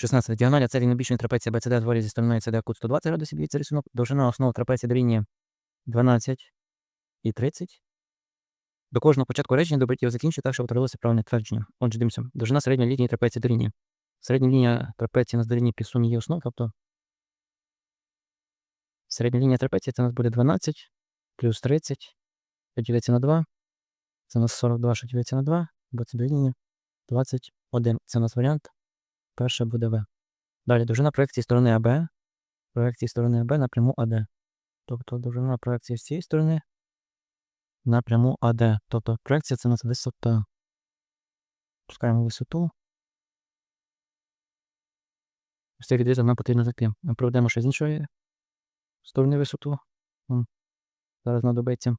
16. Діагональ це рівнобічної трапеції BCD дворі зі стороною CD кут 120 градусів, дивіться рисунок. Довжина основи трапеції дорівнює 12 і 30. До кожного початку речення доберіть його закінчити так, щоб утворилося правильне твердження. Отже, дивимося. Довжина середньої лінії трапеції дорівнює. Середня лінія трапеції у нас дорівнює півсумі її основ, тобто середня лінія трапеції це у нас буде 12 плюс 30, що ділиться на 2. Це у нас 42, що ділиться на 2, бо це дорівнює 21. Це у нас варіант. Перше буде В. Далі довжина проекції сторони АБ. Проекції сторони АБ напряму АД. Тобто довжина проекції з цієї сторони напряму АД. Тобто проекція це нас висота. Пускаємо висоту. Ось цей відрізок нам потрібно знайти. Ми проведемо ще з іншої сторони висоту. Зараз знадобиться.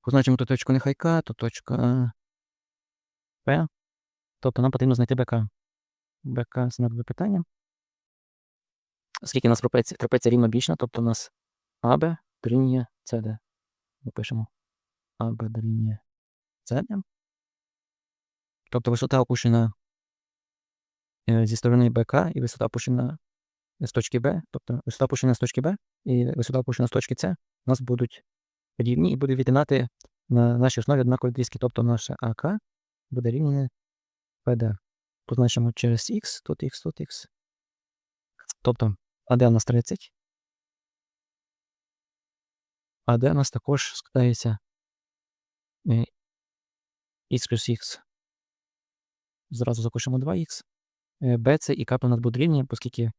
Позначимо ту точку нехай К, то точка П. Тобто нам потрібно знайти БК. БК знак питання. Оскільки у нас трапеція, трапеція рівнобічна, тобто у нас АБ дорівнює СД. Ми пишемо АБ дорівнює СД. Тобто висота опущена е, зі сторони БК і висота опущена з точки Б, тобто висота опущена з точки Б і висота опущена з точки С у нас будуть рівні і будуть відігнати на нашій основі однакові відрізки. Тобто наше АК буде рівне ПД. Позначимо через Х, тут Х, тут Х. Тобто АД у нас 30. АД у нас також складається е, Х плюс Х. Зразу запишемо 2х. БЦ і КП у нас будуть рівні, оскільки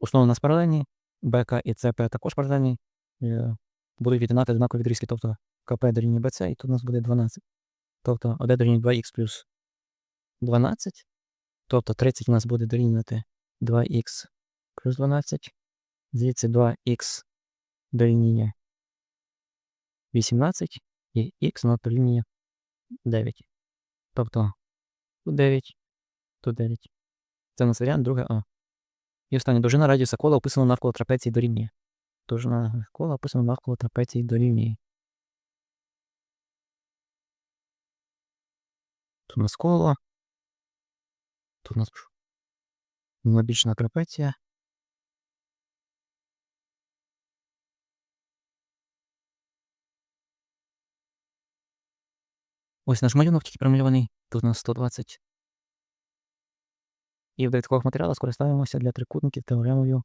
основи у нас паралельні, БК і ЦП також паралельні. е, Будуть відігнати однакові відрізки, тобто КП дорівнює БЦ, і тут у нас буде 12. Тобто АД дорівнює 2х плюс 12. Тобто 30 у нас буде дорівнювати 2х плюс 12. Звідси 2х дорівнює 18 і х у нас дорівнює 9. Тобто тут 9, тут 9. Це у нас варіант, друге А. І останнє. Довжина радіуса кола описана навколо трапеції дорівнює. Довжина кола описана навколо трапеції дорівнює. Тут у нас коло. Тут у нас набічна трапеція. Ось наш малюнок тільки промальований. Тут у нас 120. І в додаткових матеріалах скористаємося для трикутників теоремою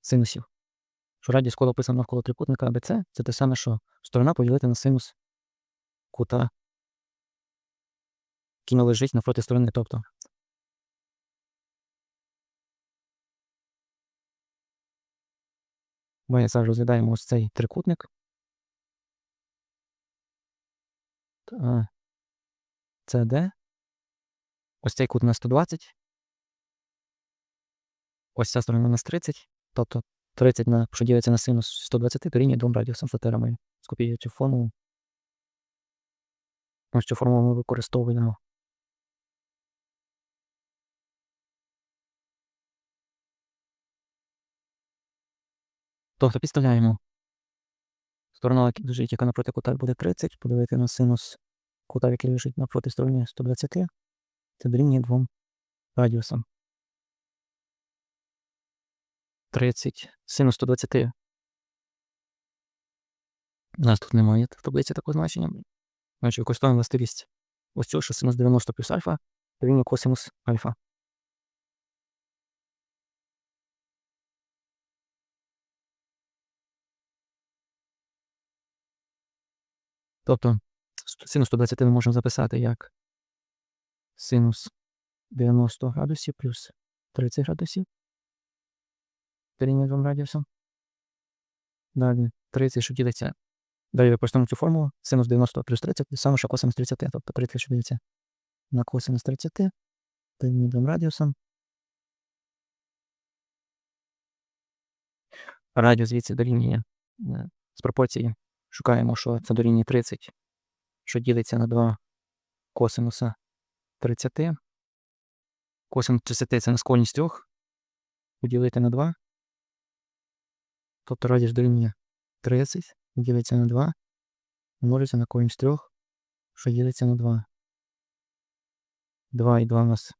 синусів. Що радіус кола описано навколо трикутника АБЦ, це те саме, що сторона поділити на синус кута, який лежить навпроти сторони. Тобто ми зараз розглядаємо ось цей трикутник. Та, CD. Ось цей кут у нас 120. Ось ця сторона у нас 30. Тобто 30, на, що ділиться на синус 120, дорівнює 2 радіусам за теоремою. Скопіюю цю формулу. Ось цю формулу ми використовуємо. Тобто підставляємо сторона, лежить, яка напроти кута буде 30, подивити на синус кута, який лежить напроти сторони 120, це дорівнює 2 радіусам. 30. Синус 120. У нас тут немає в таблиці такого значення. Значить, використовуємо властивість ось цього, що синус 90 плюс альфа дорівнює косинус альфа. Тобто синус 120 ми можемо записати як синус 90 градусів плюс 30 градусів. Дорівнює 2 радіусам. Далі 30, що ділиться. Далі використовуємо цю формулу. Синус 90 плюс 30, те саме, що косинус 30. Тобто 30, що ділиться на косинус 30, дорівнює 2 радіусам. Радіус звідси дорівнює е, з пропорції. Шукаємо, що це дорівнює 30, що ділиться на 2 косинуса 30. Косинус 30 це наскольність 3. Поділити на 2. Тобто радіус дорівнює 30, ділиться на 2, множиться на корінь з 3, що ділиться на 2. 2 і 2 у нас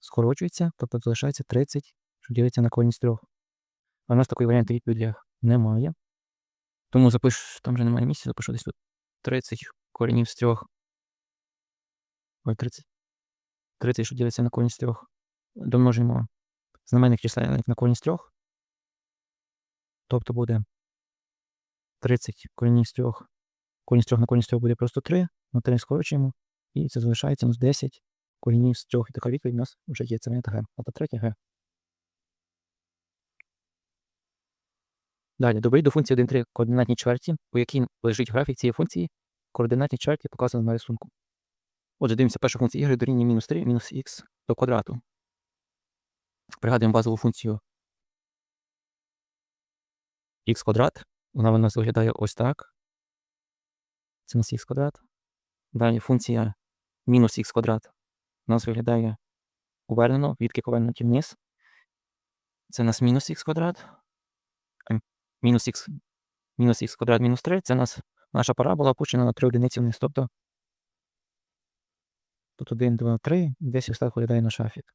скорочується, тобто залишається 30, що ділиться на корінь з 3. А у нас такої варіанти відповіді немає. Тому запишу, там вже немає місця, запишу десь тут 30 коренів з 3. Ой, 30. 30, що ділиться на корінь з 3. Домножимо знаменник чисельник на корінь з 3. Тобто буде 30 корінів з 3. Корінь з 3 на корінь з 3 буде просто 3, на 3 скорочуємо, і це залишається у нас 10 корінів з 3. І така відповідь у нас вже є. Це варіант Г. А та третя Г. Далі, доберіть до функції 1,3 координатні чверті, у якій лежить графік цієї функції. Координатні чверті показані на рисунку. Отже, дивимося першу функцію y дорівнює мінус 3 мінус х до квадрату. Пригадуємо базову функцію х квадрат. Вона у нас виглядає ось так. Це у нас х квадрат. Далі функція мінус х квадрат у нас виглядає увернено, відки повернуті вниз. Це у нас мінус х квадрат. Мінус х мінус х квадрат мінус 3. Це нас наша парабола опущена на 3 одиниці вниз. Тобто тут 1, 2, 3, десь ось так виглядає наш графік.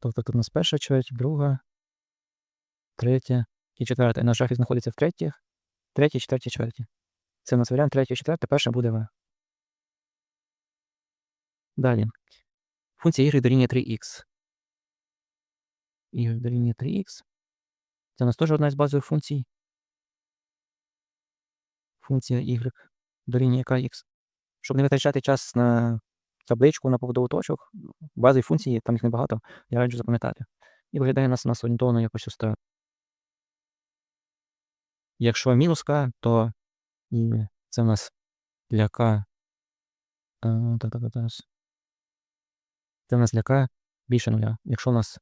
Тобто тут у нас перша чверть, друга, третя і четверта. І наш графік знаходиться в третіх, третій, четвертій чверті. Це у нас варіант третій, четвертий, перша буде В. Далі. Функція y дорівнює 3х. y дорівнює 3х. Це у нас теж одна з базових функцій. Функція y дорівнює kx. Щоб не витрачати час на табличку, на побудову точок, базові функції, там їх небагато, я раджу запам'ятати. І виглядає нас у нас орієнтовано якось ось. Якщо мінус k, то і це у нас для k. так. Це у нас для k більше нуля. Якщо у нас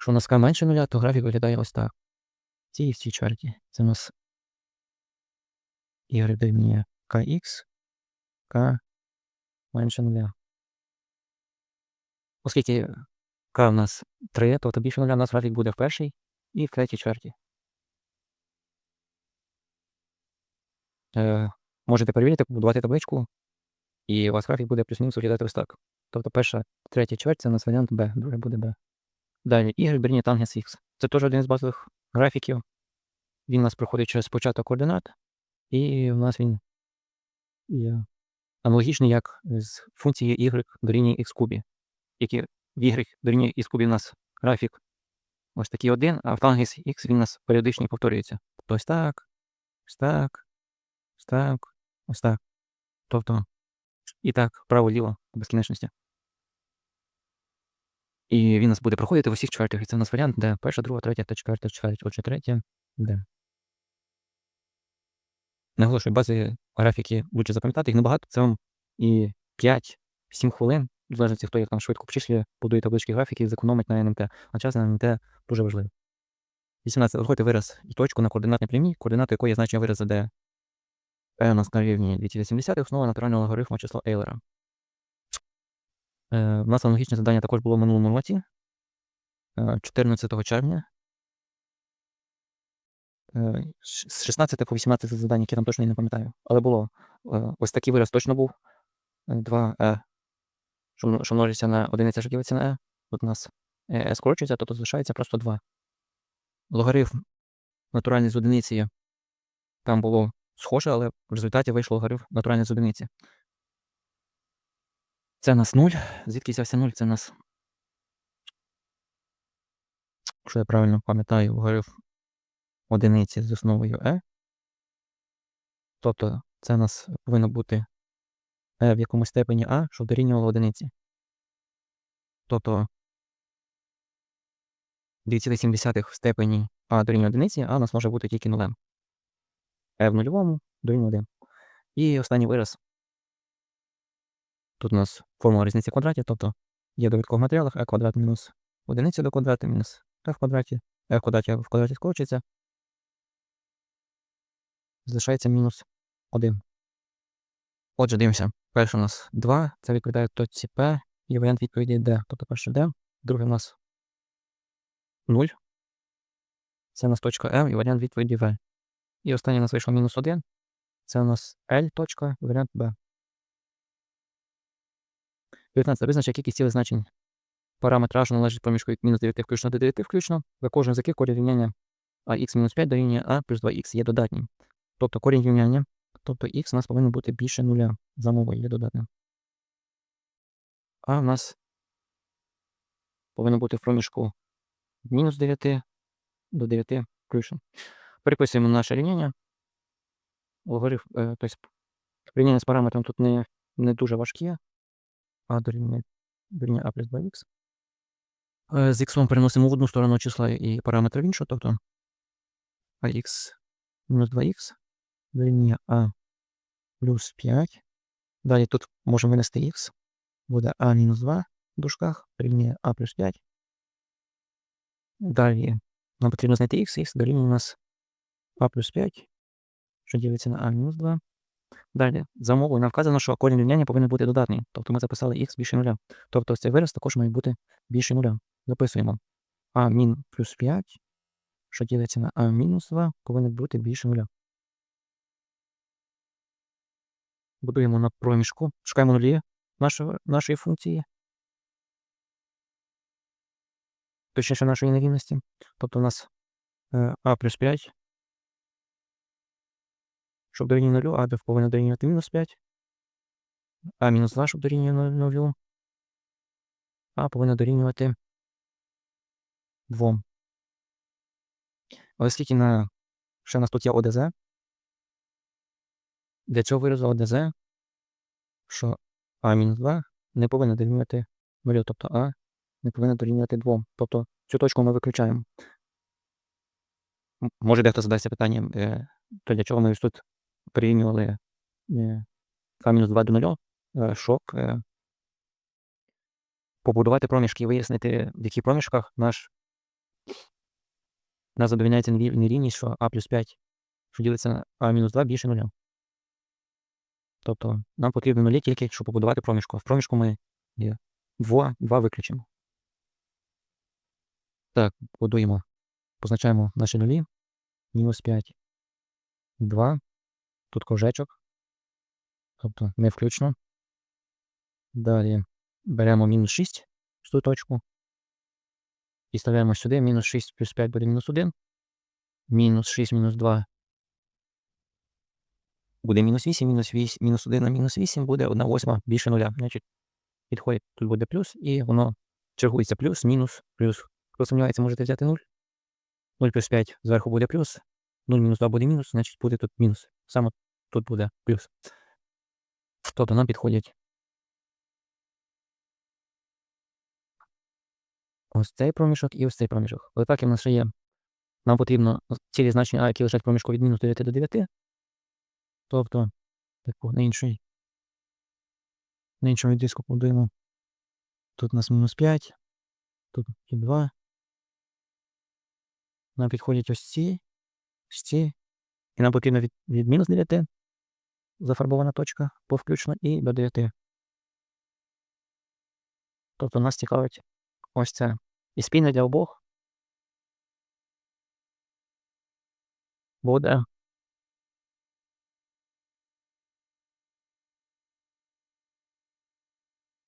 Якщо у нас k менше нуля, то графік виглядає ось так. Ці і в цій чверті. Це у нас y дорівнює kx, k менше нуля. Оскільки k у нас 3, тобто більше нуля, у нас графік буде в першій і в третій чверті. Е, можете перевірити, побудувати табличку, і у вас графік буде плюс-мінус виглядати ось так. Тобто перша, третя чверть це у нас варіант B, друге буде B. Далі, y дорівнює тангенс x. Це теж один з базових графіків. Він у нас проходить через початок координат, і у нас він є аналогічний, як з функцією y дорівнює x кубі, які в y дорівнює x кубі у нас графік ось такий один, а в тангенс x він у нас періодично повторюється. Тобто ось так, ось так, ось так, ось так. Тобто і так, право-ліво до безкінечності. І він нас буде проходити в усіх чвертях. І це у нас варіант, де перша, друга, третя та четверта чверть. Отже, третя, де. Наголошую, бази графіки лучше запам'ятати, їх небагато, це вам і 5-7 хвилин, в залежності, хто їх там швидко обчислює, будує таблички графіки, зекономить на НМТ. А час на НМТ дуже важливий. 18. Виходите вираз і точку на координатній прямій, координати якої є значення виразу, де P у нас на рівні 2,80, основа натурального логарифму числа Ейлера. Е, У нас аналогічне завдання також було в минулому році, е, 14 червня. Е, З 16 по 18 завдання, які там точно не пам'ятаю. Але було е, ось такий вираз точно був. 2е, що мно- множиться на одиниця, що ділиться на e. Тут у нас е скорочується, тобто залишається просто 2. Логарифм натуральний з одиниці там було схоже, але в результаті вийшло логарифм натуральний з одиниці. Це нас 0. Звідки взявся 0? Це нас. Якщо я правильно пам'ятаю, логарифм одиниці з основою e. Тобто це нас повинно бути e в якомусь степені a, що дорівнювало одиниці. Тобто 2,7 в степені a дорівнює одиниці, а у нас може бути тільки нулем. e в нульовому дорівнює 1. І останній вираз. Тут у нас формула різниці квадратів, тобто є в довідкових матеріалах e квадрат мінус одиниця до квадрату мінус e в квадраті, e в квадраті в квадраті скорочується. Залишається мінус 1. Отже, дивимося. Перше у нас 2, це відповідає точці P, і варіант відповіді D. Тобто перше D, друге у нас 0. Це у нас точка M і варіант відповіді V. І останнє у нас вийшло мінус 1. Це у нас L точка, варіант B. 19. Визначай кількість цілих значень параметра, що належить проміжку мінус 9 включно до 9 включно, за кожен з яких корінь рівняння ax мінус 5 дорівнює a плюс 2х є додатнім. Тобто корінь рівняння, тобто х у нас повинен бути більше нуля за мовою є додатним. А в нас повинно бути в проміжку мінус 9 до 9 включно. Переписуємо наше рівняння. Логарифм, е, тобто рівняння з параметром тут не, не дуже важкі. А дорівнює дорівнює a плюс 2х. Е, З х переносимо в одну сторону числа і параметр в іншу, тобто ax мінус 2х дорівнює a плюс 5. Далі тут можемо винести х. Буде a мінус 2 в дужках, дорівнює a плюс 5. Далі нам потрібно знайти х, х дорівнює у нас a плюс 5, що ділиться на a мінус 2. Далі, за умовою нам вказано, що корінь рівняння повинен бути додатний. Тобто ми записали х більше нуля. Тобто цей вираз також має бути більше нуля. Записуємо а мін плюс 5, що ділиться на а мінус 2, повинен бути більше нуля. Будуємо на проміжку, шукаємо нулі нашої, нашої функції. Точніше нашої нерівності. Тобто у нас е, а плюс 5 щоб дорівнює 0, а d повинна дорівнювати мінус 5. А мінус 2, щоб дорівнює 0. А повинна дорівнювати 2. Оскільки на, ще в нас тут є ОДЗ, для цього виразу ОДЗ, що А-2 не повинна дорівнювати 0, тобто А не повинна дорівнювати 2. Тобто цю точку ми виключаємо. Може дехто задасться питанням, е, то для чого ми тут порівнювали е, А-2 до 0, е, щоб е, побудувати проміжки і вияснити, в яких проміжках наш нас задовільняється нерівність, що А плюс 5, що ділиться на А-2 більше 0. Тобто нам потрібно нулі тільки, щоб побудувати проміжку. А в проміжку ми 2, 2 виключимо. Так, будуємо. Позначаємо наші нулі. Мінус 5, 2. Тут кружечок. Тобто не включно. Далі беремо мінус 6 в ту точку. І ставляємо сюди. Мінус 6 плюс 5 буде мінус 1. Мінус 6 мінус 2 буде мінус 8, мінус 8, мінус 1 на мінус 8 буде 1 восьма більше нуля. Значить, підходить, тут буде плюс, і воно чергується плюс, мінус, плюс. Хто сумнівається, можете взяти 0. 0 плюс 5 зверху буде плюс. 0 мінус 2 буде мінус, значить буде тут мінус. Саме тут буде плюс. Тобто нам підходять ось цей проміжок і ось цей проміжок. Але так як в нас ще є, нам потрібно цілі значення А, які лежать в проміжку від мінус 9 до 9. Тобто, таку на інший, на іншому відрізку побудуємо. Тут у нас мінус 5, тут і 2. Нам підходять ось ці, ось. І нам потрібно від, від мінус 9 зафарбована точка повключно і до 9. Тобто нас цікавить ось це. І спільне для обох буде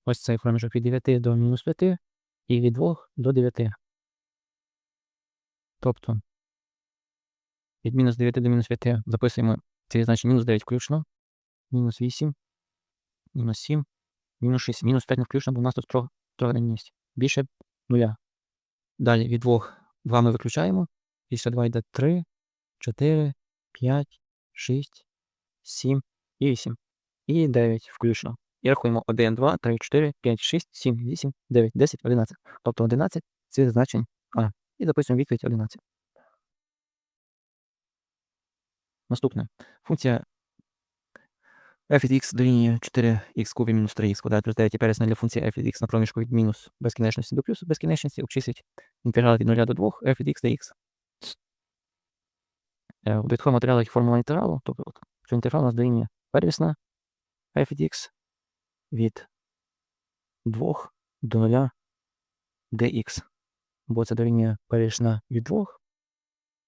ось цей проміжок від 9 до мінус 5 і від 2 до 9. Тобто від мінус 9 до мінус 5 записуємо це значить мінус 9 включно, мінус 8, мінус 7, мінус 6, мінус 5 не включно, бо у нас тут трогранність. Більше нуля. Далі від 2 2 ми виключаємо. Після 2 йде 3, 4, 5, 6, 7 і 8. І 9 включно. І рахуємо 1, 2, 3, 4, 5, 6, 7, 8, 9, 10, 11. Тобто 11 це значень А. І записуємо відповідь 11. Наступне. Функція f від x дорівнює 4х кубі мінус 3х квадрат плюс 9 і пересна для функції f від x на проміжку від мінус безкінечності до плюсу безкінечності обчислить інтеграл від 0 до 2 f від x dx. Е, у довідковому матеріалі формула інтегралу, тобто от, що інтеграл у нас дорівнює первісна f від x від 2 до 0 dx. Бо це дорівнює первісна від 2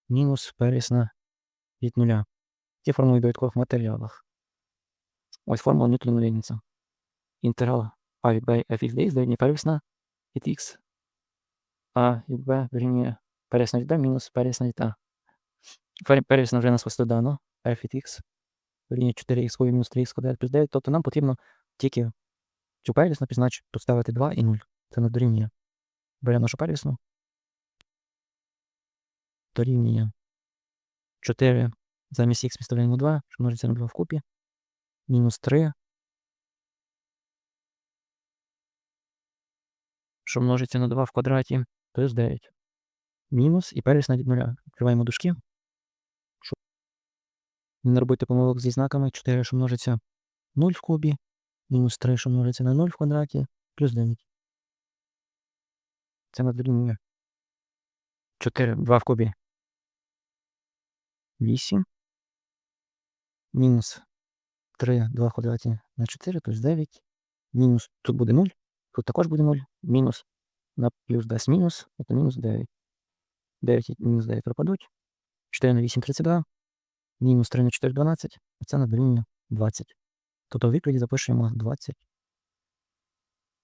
мінус первісна від 0. Ті формули в довідкових матеріалах. Ось формула Ньютона Лейбніца. Інтеграл А від b f від x дорівнює первісна від x. А від b дорівнює первісна від b мінус первісна від. Пер- Первісна вже нас ось f від x дорівнює 4х кубів мінус 3х квадрат плюс 9. Тобто нам потрібно тільки цю первісну позначити, поставити 2 і 0. Це не дорівнює. Беремо нашу первісну. Дорівнює 4 замість х підставляємо 2, що множиться на 2 вкупі. Мінус 3. Що множиться на 2 в квадраті, плюс 9. Мінус і первісна від нуля. Відкриваємо дужки. Щоб не робити помилок зі знаками. 4, що множиться 0 в кубі. Мінус 3, що множиться на 0 в квадраті, плюс 9. Це на 4, 2 в кубі. 8. Мінус 3, 2 в квадраті на 4 плюс 9. Мінус, тут буде 0, тут також буде 0. Мінус на плюс дасть мінус, це мінус 9. 9 і мінус 9 пропадуть. 4 на 8 32. Мінус 3 на 4 12. А це дорівнює 20. Тобто в відповіді запишемо 20.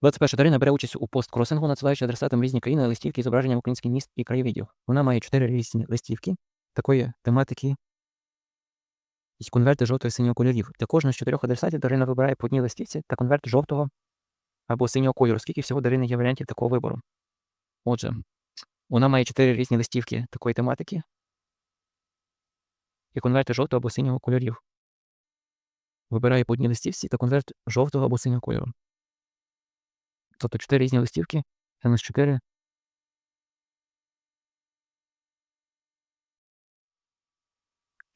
21 Дарина бере участь у посткросингу, надсилаючи адресатам різні країни листівки з зображенням українських міст і краєвидів. Вона має 4 різні листівки такої тематики і конверти жовтого і синього кольорів. Для кожного з чотирьох адресатів Дарина вибирає по одній листівці та конверт жовтого або синього кольору, скільки всього Дарини є варіантів такого вибору. Отже, вона має 4 різні листівки такої тематики і конверти жовтого або синього кольорів. Вибирає по одній листівці та конверт жовтого або синього кольору. Тобто 4 різні листівки, це у 4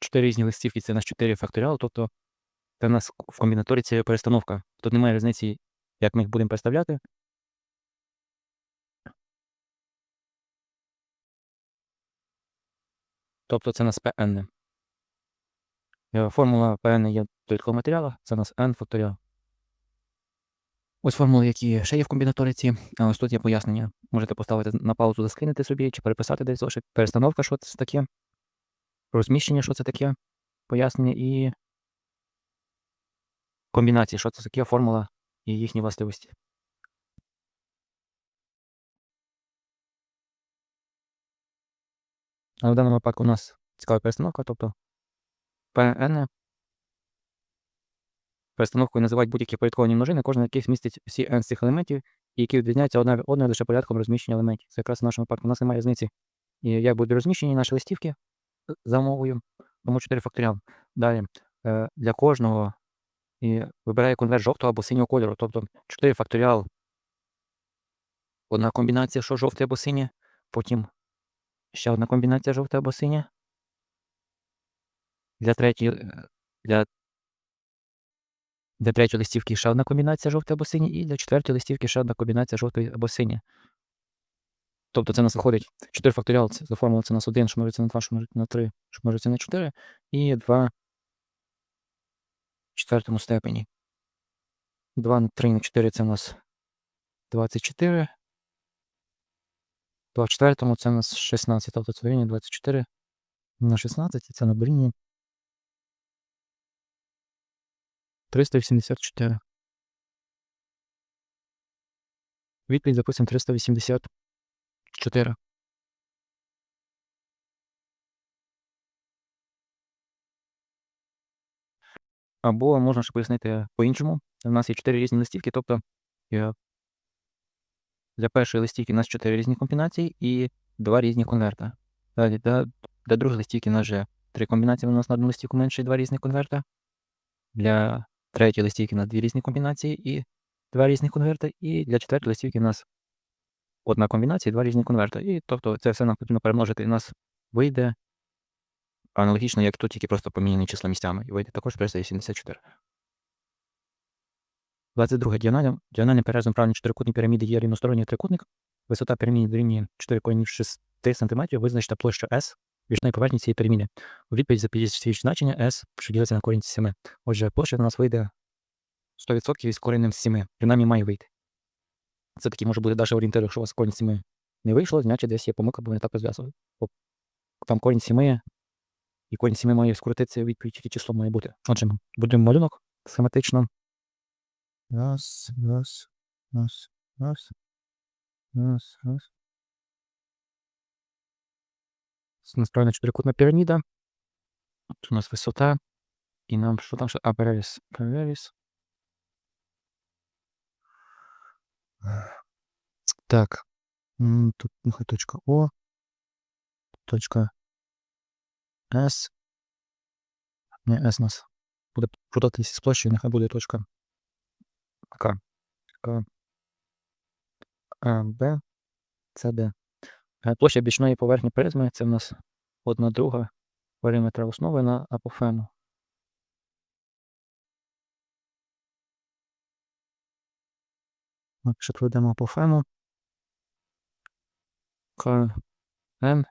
Чотири різні листівки це у нас 4 факторіал, тобто це у нас в комбінаториці перестановка. Тут немає різниці, як ми їх будемо переставляти. Тобто це у нас Pn. Формула Pn є в додаткових матеріалах, це у нас n факторіал. Ось формули, які ще є в комбінаториці. А ось тут є пояснення. Можете поставити на паузу, заскрінити собі, чи переписати десь. Перестановка, що це таке. Розміщення, що це таке. Пояснення і комбінації, що це таке, формула і їхні властивості. А в даному випадку у нас цікава перестановка, тобто Pn перестановкою називають будь-які порядковані множини, кожна яких містить всі n з цих елементів, які відрізняються одна від одної лише порядком розміщення елементів. Це якраз в нашому випадку у нас немає різниці, і як будуть розміщені наші листівки за умовою, тому 4 факторіал. Далі е, для кожного і вибирає конверт жовтого або синього кольору, тобто 4 факторіал. Одна комбінація, що жовте або синє, потім ще одна комбінація жовте або синє. Для третьої, е, для для третьої листівки ще одна комбінація жовте або синє, і для четвертої листівки ще одна комбінація жовтої або синє. Тобто це нас виходить 4 факторіал, це за формулою це у нас 1, що на 2, що множиться на 3, що множиться на 4, і 2 в четвертому степені. 2 на 3 на 4 це у нас 24. 2 в четвертому це у нас 16, тобто це дорівнює 24 на 16, і це на дорівнює 384. Відповідь записуємо 384. Або можна ще пояснити по-іншому. У нас є 4 різні листівки, тобто для першої листівки у нас 4 різні комбінації і 2 різні конверта. Далі для, для другої листівки у нас вже 3 комбінації, у нас на одну листівку менше і 2 різні конверта. Для третьої листівки у нас 2 різні комбінації і 2 різні конверта. І для четвертої листівки у нас одна комбінація 2 різні конверта. І тобто це все нам потрібно перемножити, і у нас вийде аналогічно, як тут, тільки просто поміняні числа місцями. І вийде також 384. 22. Діагональним діагональним перерізом правильної чотирикутної піраміди є рівносторонній трикутник. Висота піраміди дорівнює 4,6 см, визначте площу S бічної поверхні цієї піраміди. У відповідь за запишіть значення S, що ділиться на корінь з 7. Отже, площа у нас вийде 100% із коренем з 7. Принаймні має вийти. Це таки може бути навіть орієнтир, якщо у вас корінь 7 не вийшло, значить десь є помилка, бо не так розв'язували. Там корінь 7 і корінь 7 має скоротитися, у відповідь яке число має бути. Отже, будемо малюнок схематично. Раз, раз. Раз, раз. Раз, раз. Настроєна чотирикутна піраміда. Тут у нас висота. І нам що там ще? А, переріз. Переріз. Так. Тут нехай точка О. Точка С. Не, С у нас буде крутатися з площею, нехай буде точка К. К. Б. Це Д. Е, Площа бічної поверхні призми це в нас одна друга периметра основи на апофену. Якщо проведемо апофену. К. М.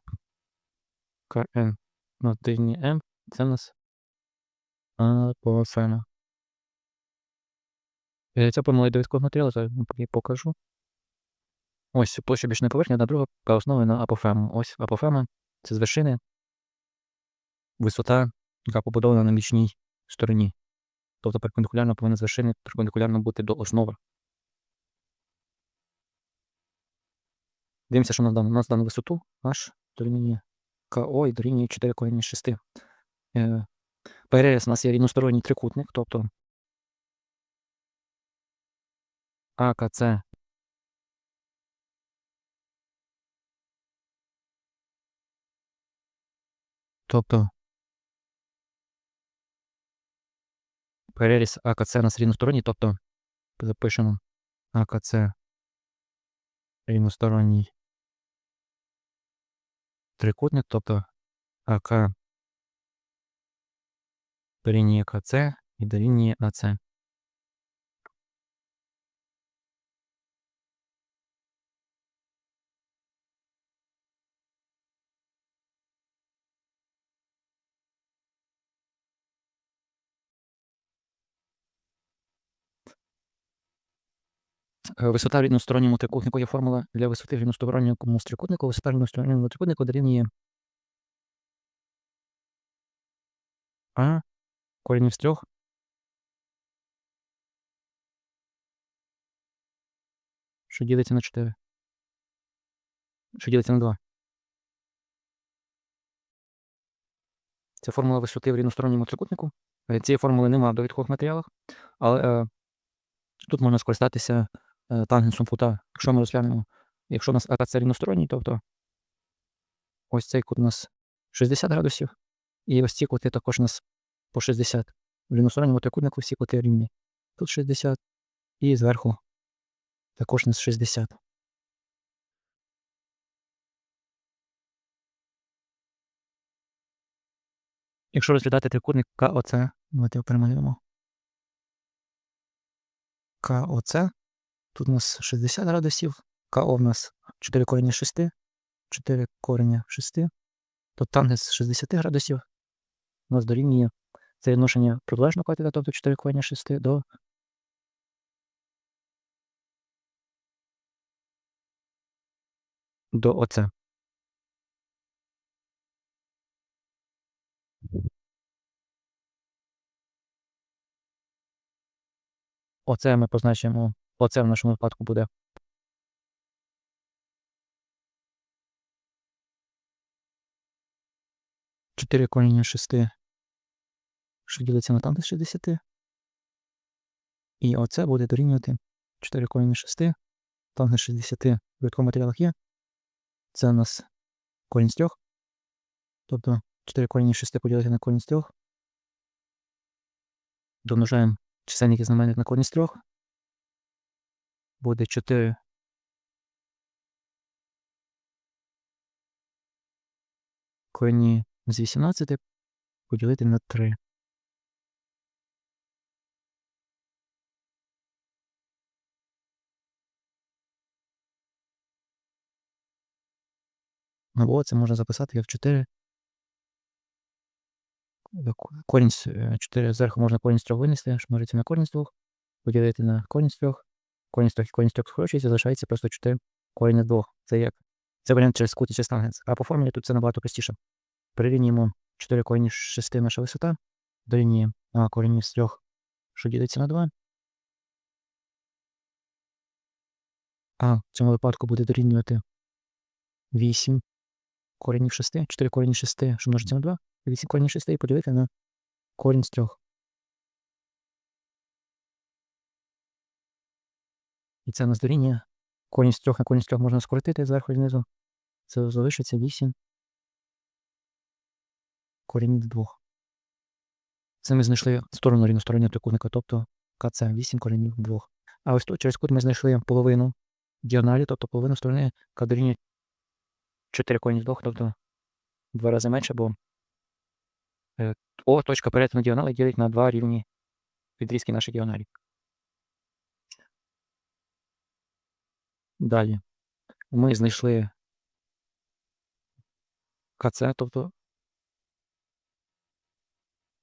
КН. На тижні М. Це в нас апофена. Е, Це помилий довідкового матеріалу, зараз її покажу. Ось площа бічної поверхні, одна друга основи на апофему. Ось апофема. Це з вершини. Висота, яка побудована на бічній стороні. Тобто перпендикулярно повинна з вершини перпендикулярно бути до основи. Дивимося, що у нас дано. У нас дано висоту аж дорівнює КО і дорівнює 4 коріння 6. Е, Переріз у нас є рівносторонній трикутник, тобто АКЦ Тобто переріз АКЦ у нас рівносторонній, тобто запишемо АКЦ рівносторонній трикутник, тобто АК дорівнює КЦ і дорівнює АЦ. Висота в рівносторонньому трикутнику є формула для висоти в рівносторонньому трикутнику. Висота в рівносторонньому трикутнику дорівнює А корінь з трьох що ділиться на 4. Що ділиться на 2. Це формула висоти в рівносторонньому трикутнику. Е, Цієї формули немає в довідкових матеріалах, але е, тут можна скористатися е, тангенсом кута. Якщо ми розглянемо, якщо у нас АКЦ рівносторонній, тобто ось цей кут у нас 60 градусів, і ось ці кути також у нас по 60. В рівносторонньому трикутнику всі кути рівні. Тут 60 і зверху також у нас 60. Якщо розглядати трикутник КОЦ, давайте його перемалюємо. КОЦ. Тут у нас 60 градусів, КО в нас 4 корення 6, 4 корення 6. То тангенс 60 градусів у нас дорівнює це відношення протилежного катета, тобто 4 корення 6 до до ОЦ. Оце ми позначимо, оце в нашому випадку буде. Чотири коріння шести, що ділиться на тангенс 60. І оце буде дорівнювати 4 коріння 6, тангенс 60 в довідкових матеріалах є. Це у нас корінь з 3. Тобто 4 коріння 6 поділити на корінь з 3. Домножаємо чисельник і знаменник на корінь з 3. Буде 4 корені з 18 поділити на 3. Або це можна записати як 4. Корінь з 4 зверху можна корінь з 3 винести, множиться на корінь з 2, поділити на корінь з 3. Корінь з 3 і корінь 3 скорочується, залишається просто 4 корінь з 2. Це як? Це варіант через кут і через. А по формулі тут це набагато простіше. Перерівнюємо 4 корінь з 6 наша висота, дорівнює а, корінь з 3, що ділиться на 2. А в цьому випадку буде дорівнювати 8 коренів 6, 4 корені 6, що множиться на 2, 8 коренів 6 і поділити на корінь з 3. І це у нас дорівнює. Корінь з 3 на корінь з 3 можна скоротити зверху і знизу. Це залишиться 8 корінь з 2. Це ми знайшли сторону рівностороннього трикутника, тобто КЦ 8 коренів 2. А ось тут через кут ми знайшли половину діагоналі, тобто половину сторони, яка дорівнює 4 корінь з 2, тобто два рази менше, бо е, О, точка перетину діагонали ділить на два рівні відрізки наших діагоналів. Далі. Ми знайшли КЦ, тобто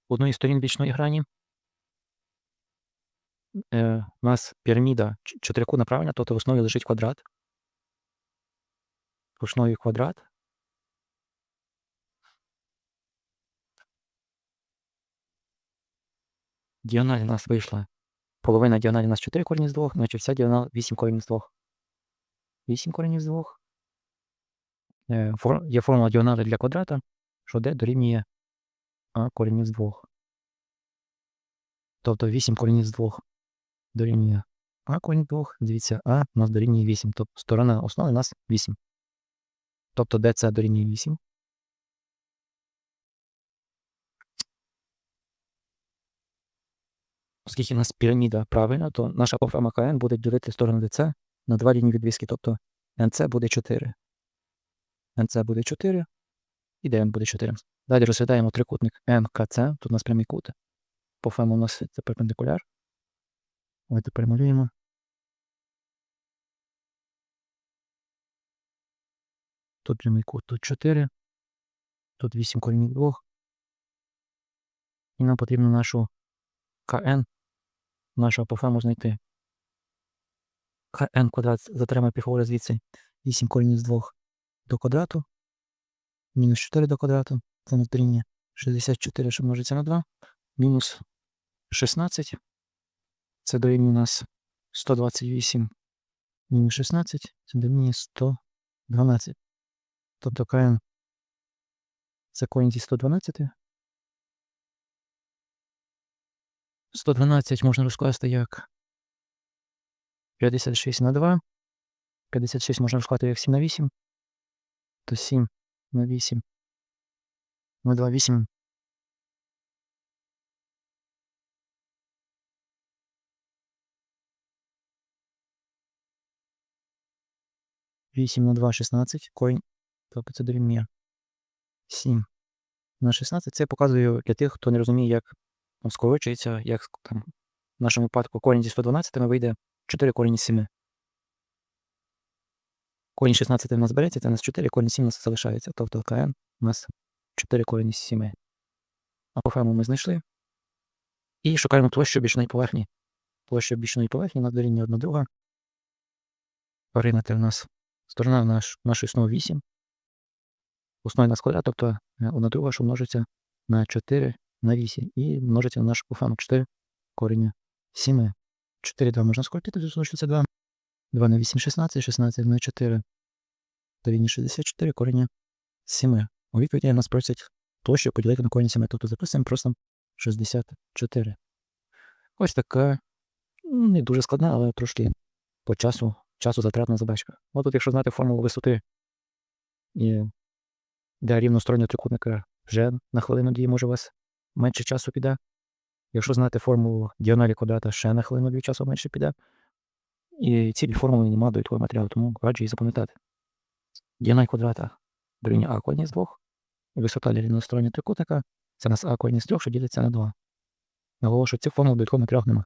одної сторін бічної грані. Е, у нас піраміда чотирикутна правильно, тобто в основі лежить квадрат. В основі квадрат. Діагональ у нас вийшла. Половина діагоналі у нас 4 корені з 2, значить вся діагональ 8 коренів з 2. 8 коренів з 2. Е, є формула діагоналі для квадрата, що d дорівнює а коренів з 2. Тобто 8 коренів з 2 дорівнює а корінь 2. Дивіться, а у нас дорівнює 8. Тобто сторона основи у нас 8. Тобто dc дорівнює 8. Оскільки у нас піраміда правильна, то наша апофема КН буде ділити сторону DC на два рівні відрізки, тобто NC буде 4. NC буде 4 і DN буде 4. Далі розглядаємо трикутник МКЦ, тут у нас прямий кут. Апофема у нас це перпендикуляр. Давайте перемалюємо. Тут прямий кут, тут 4, тут 8 корінь 2. І нам потрібно нашу КН, нашу апофему знайти. КН квадрат затримає піховори звідси 8 корінь з 2 до квадрату. Мінус 4 до квадрату. Це дорівнює 64, що множиться на 2. Мінус 16. Це дорівнює у нас 128 мінус 16. Це дорівнює 112. Тобто КН це корінь зі 112. 112 можна розкласти як 56 на 2. 56 можна розкласти як 7 на 8. То 7 на 8. На 2 8. Вісім на 2 16. Корінь. Тобто це дорівнює 7 на 16. Це показую для тих, хто не розуміє, як скорочується, як там в нашому випадку корінь зі 112 вийде 4 корінь 7. Корінь 16 у нас береться, це у нас 4, корінь 7 у нас залишається. Тобто КН у нас 4 корінь з 7. Апофему ми знайшли. І шукаємо площу бічної поверхні. Площа бічної поверхні на дорівнює одна друга. Периметр у нас сторона наш, нашої основи 8. Основі у нас квадрат, тобто е, одна друга, що множиться на 4 на 8. І множиться на нашу апофему 4 коріння 7. 4 2 можна скоротити, то залишиться 2. 2 на 8 16, 16 на 4 дорівнює 64 корення 7. У відповіді нас просять площу поділити на корінь 7, тобто записуємо просто 64. Ось така не дуже складна, але трошки по часу, часу затратна задачка. От тут, якщо знати формулу висоти і для рівностороннього трикутника вже на хвилину дії може у вас менше часу піде. Якщо знати формулу діагоналі квадрата, ще на хвилину дві часу менше піде. І ці дві формули нема до твого матеріалу, тому раджу її запам'ятати. Діагональ квадрата дорівнює а корінь з 2. І висота рівностороннього трикутника це нас а корінь з 3, що ділиться на 2. Наголошую, цих формул додаткового матеріалу нема.